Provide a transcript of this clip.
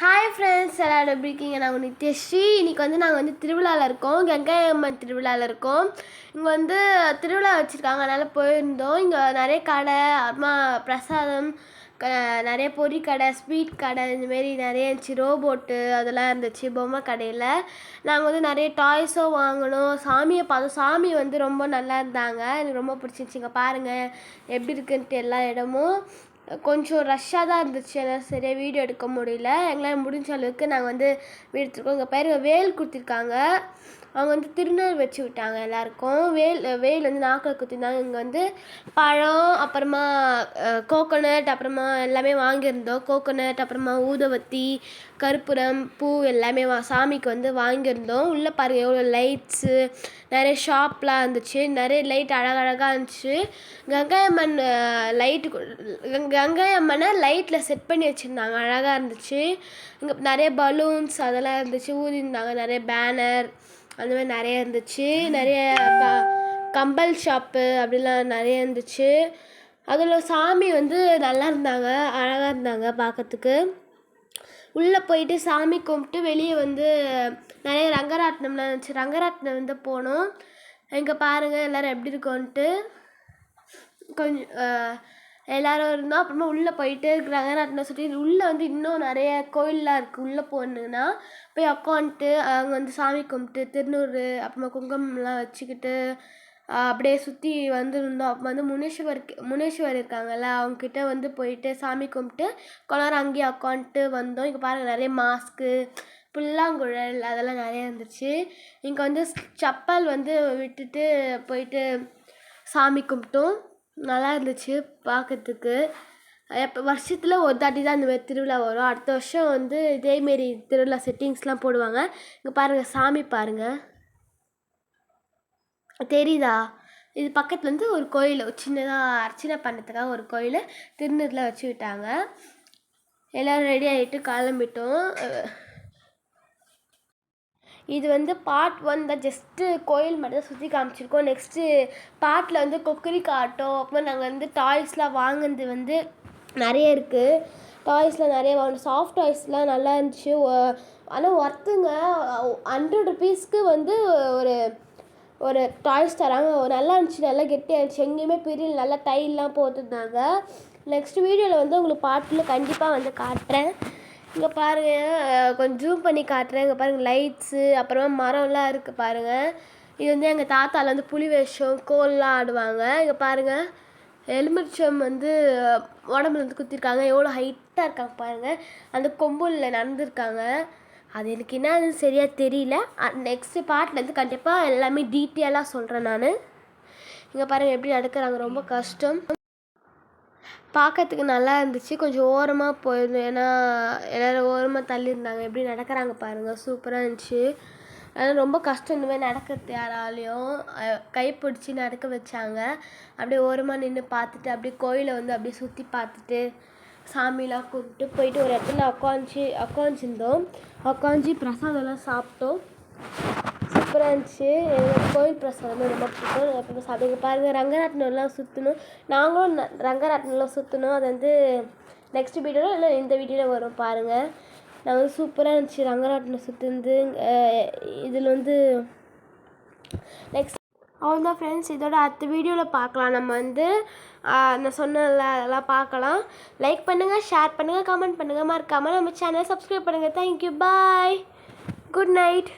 Hi friends எல்லாரும் எப்படி இருக்கீங்க? நாங்கள் நித்யஸ்ரீ. இன்றைக்கி வந்து நாங்கள் வந்து திருவிழாவில் இருக்கோம். கங்கை அம்மன் திருவிழாவில் இருக்கோம். இங்கே வந்து திருவிழா வச்சுருக்காங்க. அதனால் போயிருந்தோம். இங்கே நிறைய கடை அப்புறமா பிரசாதம் க நிறைய பொரி கடை ஸ்வீட் கடை இந்தமாரி நிறைய இருந்துச்சு. ரோபோட்டு அதெல்லாம் இருந்துச்சு. பொம்மை கடையில். நாங்கள் வந்து நிறைய டாய்ஸும் வாங்கினோம். சாமியை பார்த்தோம். சாமி வந்து ரொம்ப நல்லா இருந்தாங்க. எனக்கு ரொம்ப பிடிச்சிருந்துச்சிங்க பாருங்கள் எப்படி இருக்குன்ட்டு எல்லா இடமும். கொஞ்சம் ரஷ்ஷாக தான் இருந்துச்சு. என்னால் சரியாக வீடியோ எடுக்க முடியல. எங்களால் முடிஞ்ச அளவுக்கு நாங்கள் வந்து வீடு எடுத்துருக்கோம். எங்கள் பேர் வேல் கொடுத்துருக்காங்க. அவங்க வந்து திருநெல் வச்சு விட்டாங்க எல்லாருக்கும். வேல் வேல் வந்து நாக்கில் குத்திருந்தாங்க இங்கே வந்து பழம் அப்புறமா கோகோனட் அப்புறமா எல்லாமே வாங்கியிருந்தோம். கோகோனட் அப்புறமா ஊதுவத்தி கற்பூரம் பூ எல்லாமே வா சாமிக்கு வந்து வாங்கியிருந்தோம். உள்ளே பாருங்கள் எவ்வளோ லைட்ஸு நிறைய ஷாப்லாம் இருந்துச்சு. நிறைய லைட் அழகழகாக இருந்துச்சு. கங்கை அம்மன் லைட்டு கங்கை அம்மனை லைட்டில் செட் பண்ணி வச்சுருந்தாங்க. அழகாக இருந்துச்சு. இங்கே நிறைய பலூன்ஸ் அதெல்லாம் இருந்துச்சு. ஊதியிருந்தாங்க. நிறைய பேனர் அந்த மாதிரி நிறைய இருந்துச்சு. நிறைய கம்பல் ஷாப்பு அப்படிலாம் நிறைய இருந்துச்சு. அதில் சாமி வந்து நல்லா இருந்தாங்க. அழகாக இருந்தாங்க பார்க்கறதுக்கு. உள்ளே போயிட்டு சாமி கும்பிட்டு வெளியே வந்து நிறைய ரங்கராட்டினம்லாம் இருந்துச்சு. ரங்கராட்டினம் வந்து போனோம். இங்கே பாருங்கள் எல்லோரும் எப்படி இருக்கோன்ட்டு. கொஞ்சம் எல்லோரும் இருந்தோம். அப்புறமா உள்ளே போயிட்டு ரங்கராட்டினம் சுற்றி உள்ளே வந்து இன்னும் நிறைய கோயிலெலாம் இருக்குது உள்ளே போனீங்கன்னா போய் உக்காந்துட்டு அங்கே வந்து சாமி கும்பிட்டு திருநூறு அப்புறமா குங்குமம்லாம் வச்சுக்கிட்டு அப்படியே சுற்றி வந்துருந்தோம். அப்போ வந்து முனீஸ்வர் முனீஸ்வர் இருக்காங்கல்ல அவங்கக்கிட்ட வந்து போயிட்டு சாமி கும்பிட்டு கொஞ்ச நேரம் அங்கேயே உக்காந்துட்டு வந்தோம். இங்கே பாருங்கள் நிறைய மாஸ்க்கு புல்லாங்குழல் அதெல்லாம் நிறைய இருந்துச்சு. இங்கே வந்து செப்பல் வந்து விட்டுட்டு போயிட்டு சாமி கும்பிட்டோம். நல்லா இருந்துச்சு பார்க்கறதுக்கு எப்போ வருஷத்தில் ஒரு தாட்டி தான் இந்த மாதிரி திருவிழா வரும். அடுத்த வருஷம் வந்து இதேமாரி திருவிழா செட்டிங்ஸ்லாம் போடுவாங்க. இங்கே பாருங்கள் சாமி பாருங்கள் தெரியுதா? இது பக்கத்தில் வந்து ஒரு கோயில் சின்னதாக அர்ச்சனை பண்ணுறதுக்காக ஒரு கோயில் திருநூறில் வச்சு விட்டாங்க. எல்லோரும் ரெடி ஆகிட்டு கிளம்பிட்டோம். இது வந்து பார்ட் ஒன் தான். ஜஸ்ட்டு கோயில் மட்டும் தான் சுற்றி காமிச்சிருக்கோம். நெக்ஸ்ட்டு பார்ட்டில் வந்து கொக்கரி காட்டும். அப்புறம் நாங்கள் வந்து டாய்ஸ்லாம் வாங்கினது வந்து நிறைய இருக்குது டாய்ஸ்லாம் நிறைய வாங்கினோம். சாஃப்ட் டாய்ஸ்லாம் நல்லா இருந்துச்சு. ஆனால் ஒர்த்துங்க ஹண்ட்ரட் ருபீஸ்க்கு வந்து ஒரு ஒரு டாய்ஸ் தராங்க. நல்லா இருந்துச்சு நல்லா கெட்டியாக இருந்துச்சு எங்கேயுமே பிரியல் நல்லா டைல்லாம் போட்டுருந்தாங்க. நெக்ஸ்ட் வீடியோவில் வந்து உங்களுக்கு பாட்டில் கண்டிப்பாக வந்து காட்டுறேன். இங்கே பாருங்கள் கொஞ்சம் ஜூம் பண்ணி காட்டுறேன். இங்கே பாருங்கள் லைட்ஸு அப்புறமா மரம்லாம் இருக்குது பாருங்கள் இது வந்து எங்கள் தாத்தாவில் வந்து புலி வேஷம் கோல்லாம் ஆடுவாங்க. இங்கே பாருங்கள் எலுமிச்சம் வந்து உடம்புல வந்து குத்திருக்காங்க. எவ்வளோ ஹைட்டாக இருக்காங்க பாருங்கள் அந்த கொம்புல நடந்துருக்காங்க. அது எனக்கு என்னன்னு சரியாக தெரியல. நெக்ஸ்ட்டு பார்ட்லேருந்து கண்டிப்பாக எல்லாமே டீட்டெயிலாக சொல்கிறேன் நான். இங்கே பாருங்கள் எப்படி நடக்கிறாங்க ரொம்ப கஷ்டம். பார்க்கறதுக்கு நல்லா இருந்துச்சு. கொஞ்சம் ஓரமாக போயிருந்தோம். ஏன்னா எல்லோரும் ஓரமாக தள்ளியிருந்தாங்க. எப்படி நடக்கிறாங்க பாருங்கள் சூப்பராக இருந்துச்சு. அதனால் ரொம்ப கஷ்டம் இந்த மாதிரி நடக்கிறது யாராலையும். கைப்பிடிச்சி நடக்க வச்சாங்க. அப்படியே ஓரமாக நின்று பார்த்துட்டு அப்படியே கோயிலை வந்து அப்படியே சுற்றி பார்த்துட்டு சாமிலாம் கும்பிட்டு போயிட்டு ஒரு இடத்துல உக்காந்துச்சி உக்காந்துருந்தோம் உக்காந்துச்சி பிரசாதம்லாம் சாப்பிட்டோம். சூப்பராக இருந்துச்சு. எனக்கு கோயில் பிரசாதம் ரொம்ப பிடிக்கும். எப்போ சாப்பிடுங்க பாருங்கள் ரங்கராட்டினம்லாம் சுற்றணும் நாங்களும் ரங்கராட்டினம்லாம் சுற்றணும் அது வந்து நெக்ஸ்ட் வீடியோவில் இல்லை இந்த வீடியோவில் வரும் பாருங்கள் நான் வந்து சூப்பராக இருந்துச்சு. ரங்கராட்டினம் சுற்றுந்து இதில் வந்து நெக்ஸ்ட் அவ்வளோதான் ஃப்ரெண்ட்ஸ் இதோட அடுத்த வீடியோவில் பார்க்கலாம். நம்ம வந்து நான் சொன்னல அதெல்லாம் பார்க்கலாம். லைக் பண்ணுங்கள் ஷேர் பண்ணுங்கள் கமெண்ட் பண்ணுங்கள் மறக்காமல் நம்ம சேனலை சப்ஸ்கிரைப் பண்ணுங்கள் தேங்க்யூ பாய் குட் நைட்